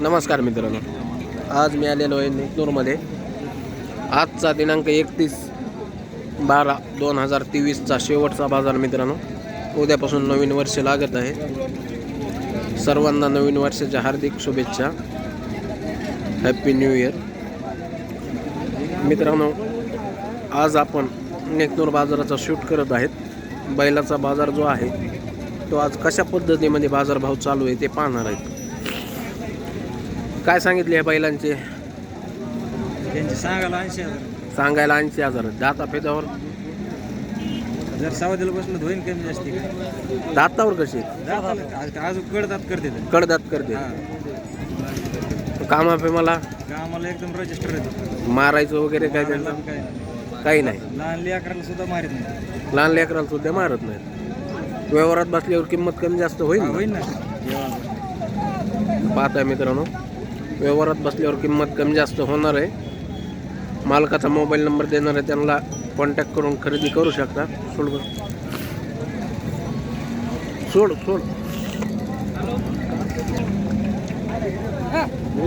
नमस्कार मित्रांनो. आज मी आलेलो आहे नेकनूरमध्ये आजचा दिनांक एकतीस बारा दोन हजार तेवीसचा शेवटचा बाजार मित्रांनो. उद्यापासून नवीन वर्ष लागत आहे. सर्वांना नवीन वर्षाच्या हार्दिक शुभेच्छा. हॅप्पी न्यू इयर मित्रांनो आज आपण नेकनूर बाजाराचा शूट करत आहेत. बैलाचा बाजार जो आहे तो आज कशा पद्धतीमध्ये बाजारभाव चालू आहे ते पाहणार आहेत. काय सांगितले या बैलांचे? त्यांचे सांगायला ऐंशी हजार. सांगायला ऐंशी हजार. दाता फेदावर जर सावधीला बसलं तर होईन कमी जास्ती. दातावर कसे? अजून कडतात करते ते. कडदात करते. कामाफे मला? आम्हाला एकदम रजिस्टर येतो मारायचं वगैरे काय काय त्यांचं नाही काही नाही. लहान लेकराला सुद्धा मारित नाही. लहान लेकराला सुद्धा मारत नाहीत व्यवहारात बसल्यावर किंमत कमी जास्त होईल ना? होईन ना. पाहताय मित्रांनो. व्यवहारात बसल्यावर किंमत कमी जास्त होणार आहे. मालकाचा मोबाईल नंबर देणार आहे त्यांना कॉन्टॅक्ट करून खरेदी करू शकता. सोड सोड सोड.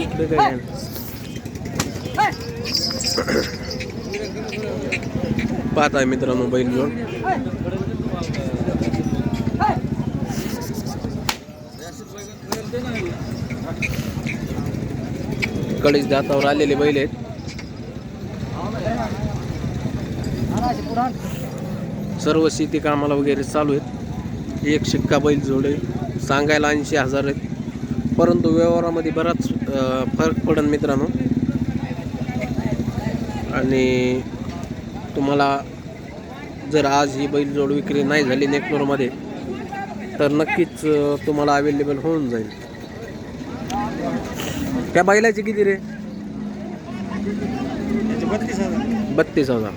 इकडे आहे? पाहताय मित्रांनो बैल घेऊन कडीच दातावर आलेले बैल आहेत. सर्व शेती कामाला वगैरे चालू आहेत. एक शिक्का बैल जोडे सांगायला ऐंशी हजार आहेत. परंतु व्यवहारामध्ये बराच फरक पडेल मित्रांनो. आणि तुम्हाला जर आज ही बैल जोड विक्री नाही झाली नेकलोरमध्ये तर नक्कीच तुम्हाला अवेलेबल होऊन जाईल. त्या बैलाचे किती रे? त्याचे बत्तीस हजार. बत्तीस हजार.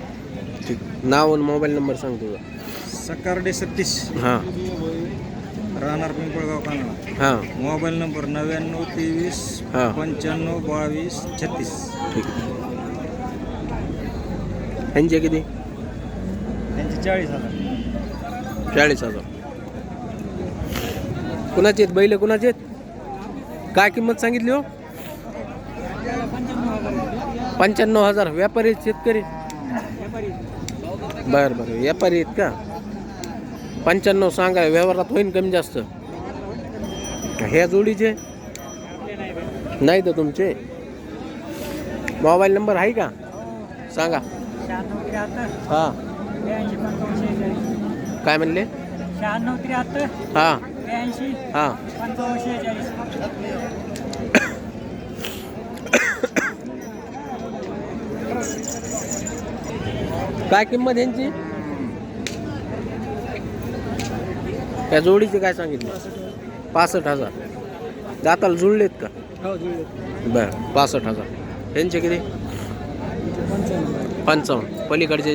ठीक. नाव आणि मोबाईल नंबर सांग तुझा. सकार्डे सत्तीस हां. राहणार पिंपळगाव कानडा. हां. मोबाईल नंबर नव्याण्णव तेवीस हा. पंच्याण्णव बावीस छत्तीस. ठीक. ह्यांचे किती? त्यांचे चाळीस हजार. चाळीस हजार. कुणाचे आहेत? बैल कुणाचे आहेत? काय किंमत सांगितली हो? पंच्याण्णव हजार. व्यापारी आहेत शेतकरी. बरं बरं. व्यापारी आहेत का? पंच्याण्णव सांगा व्यवहारात होईन कमी जास्त. ह्या जोडीचे? नाही तर तुमचे? मोबाईल नंबर आहे का? सांगा. हां. काय म्हणले? हां. हां. काय किंमत यांची? त्या जोडीचे काय सांगितले? पासष्ट हजार. दाताला जुळलेत का? हो बर पासष्ट हजार. यांचे किती? पंचावन्न. पलीकडचे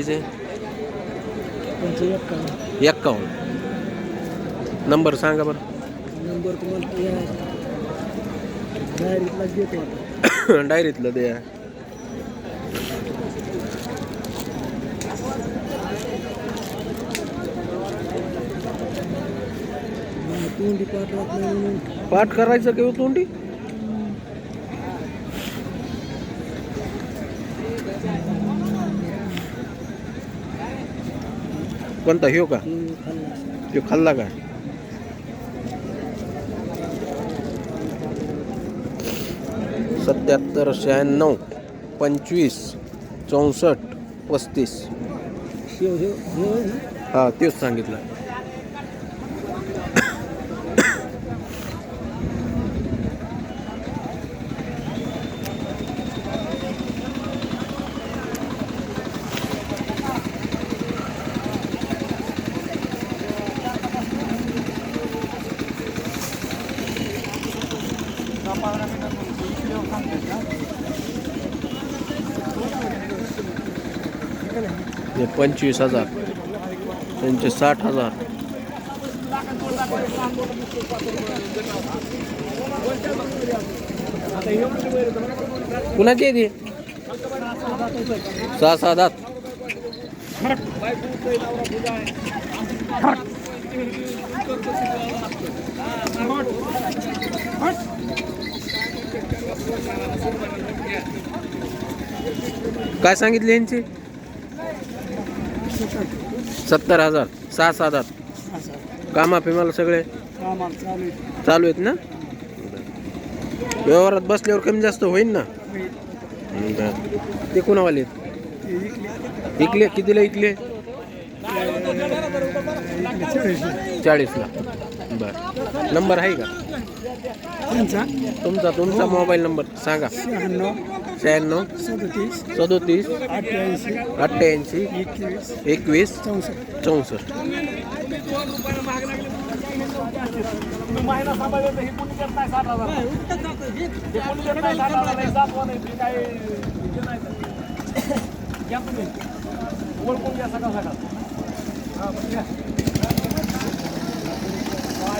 एक्कावन्न नंबर सांगा बरं. नंबर तुम्हाला डायरीतलं द्या तोंडी पाठवत नाही म्हणून पाठ करायचं किंवा तोंडी? कोणता ह्यो का? तो खाल्ला. का? सत्याहत्तर शहाण्णव पंचवीस चौसष्ट पस्तीस. हा तेच सांगितलं. हे पंचवीस हजार. त्यांचे साठ हजार. कुणाचे आहे ती सहा सहा दात. काय सांगितले यांची? सत्तर हजार. सहा सात हजार कामा फिमाला सगळे? चालू आहेत ना? व्यवहारात बसल्यावर कमी जास्त होईल ना? ते कोणावाले आहेत? इकले इकले. कितीला इकले? चाळीसला. बर नंबर आहे का? त्यांचा तुमचा तुमचा मोबाईल नंबर सांगा. शहाण्णव शहाण्णव सदतीस सदोतीस अठ्ठ्याऐंशी अठ्ठ्याऐंशी एकवीस एकवीस चौसष्ट. चौसष्ट.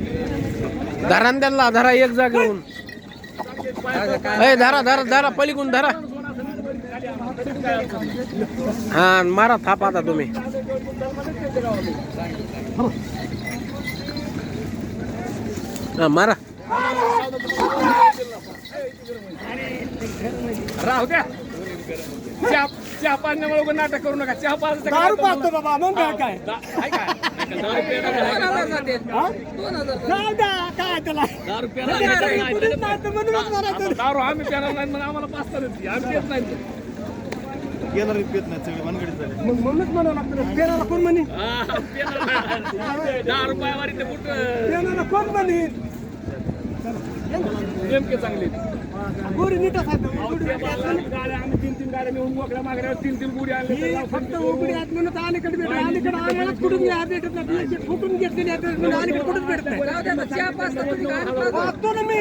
धरा त्यांना धरा एक जागेहून ए धरा धरा धरा पलीकडून धरा. हा मारा थाप आता तुम्ही. हा मारा. राहू द्या. चहा चहा पाजण्यामुळे नाटक करू नका. चहा पाहतो बाबा मग काय? काय? जाऊ द्या, काय त्याला म्हणूनच मला दारू आम्ही प्यायला नाही म्हणून आम्हाला पाचता नाही. आम्ही नाही मग म्हणूनच म्हणावं लागतं पेराला कोण म्हणे? दहा रुपयावारी पेराला कोण म्हणे नेमके चांगले. गोरी नीट आम्ही तीन तीन गाड्या नेऊन मोकळ्या मागल्या तीन तीन फक्त उघडी आहेत म्हणून तर अलीकडे भेटत अलीकडे आम्हाला कुठून घ्या भेटत नाही. फुटून घेतलेली आहेत म्हणून अलीकडे कुठून भेटत नाही. पाहतो ना मी.